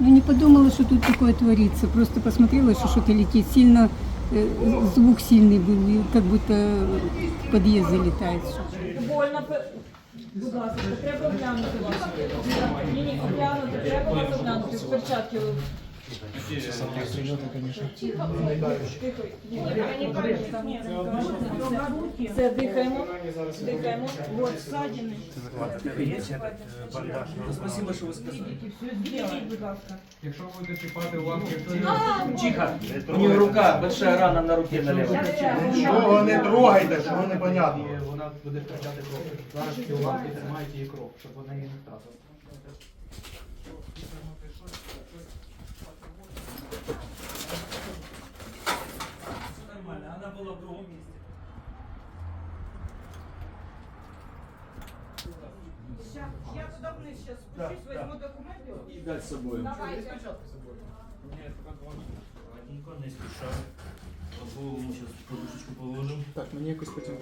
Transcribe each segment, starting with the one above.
Ну не подумала, что тут такое творится. Просто посмотрела, что что-то летит. Сильно э, звук сильный был, и как будто в подъезд залетает. что-то. Больно, пе- будь ласка, треба оглянути вас. Ні, ні, оглянути, треба вас оглянути. Перчатки. ви-. Ні, ні, ні, ні. Все, дихаємо, дихаємо. Вот, ссадини. Спасибо, що ви сказали. Відійдіть, будь ласка. Якщо будете чіпати ламки, то Тихо. У нее рука, большая рана на руке налево. Нічого не трогайте, що непонятно. вона буде втрачати кров. Зараз ці ламки тримають її кров, щоб вона її не втратила. Нормально, она была в другом месте. Я туди вниз зараз спущусь, візьму документи. И дать с собой. Давайте. Ладненько, не спеша. По голову мы сейчас подушечку положим. Так, мені якось потім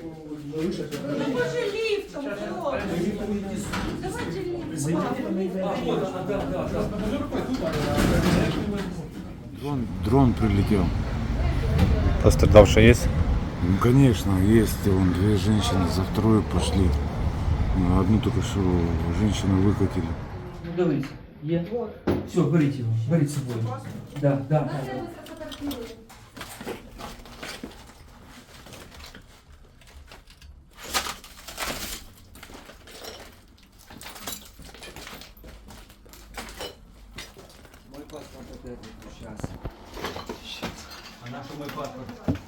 Давайте ліфтом, хлопці. Давайте ліфтом. А, вот она, да, да, да. Дрон, дрон прилетел. Пострадавший есть? Ну, конечно, есть. Вон две женщины за вторую пошли. Ну, Одну только что женщину выкатили. Ну, давайте. Е. Все, берите его, берите с собой. Да, да, да. да. Мой паспорт опять сейчас. А наш мой паспорт?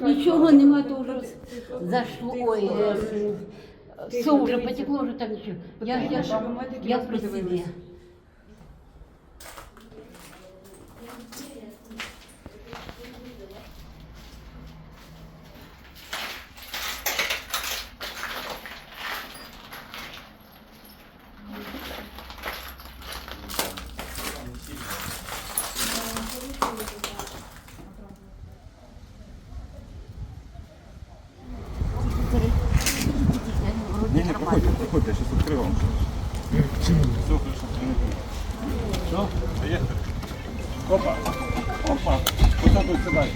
Нічого нема, то вже зашло. Ой, е, все вже потекло, вже так нічого. Я, я, я при себе. Не, не, проходите, проходите, я сейчас открою вам. Все, хорошо. Все, поехали. Опа, опа. Вот так вот сюда.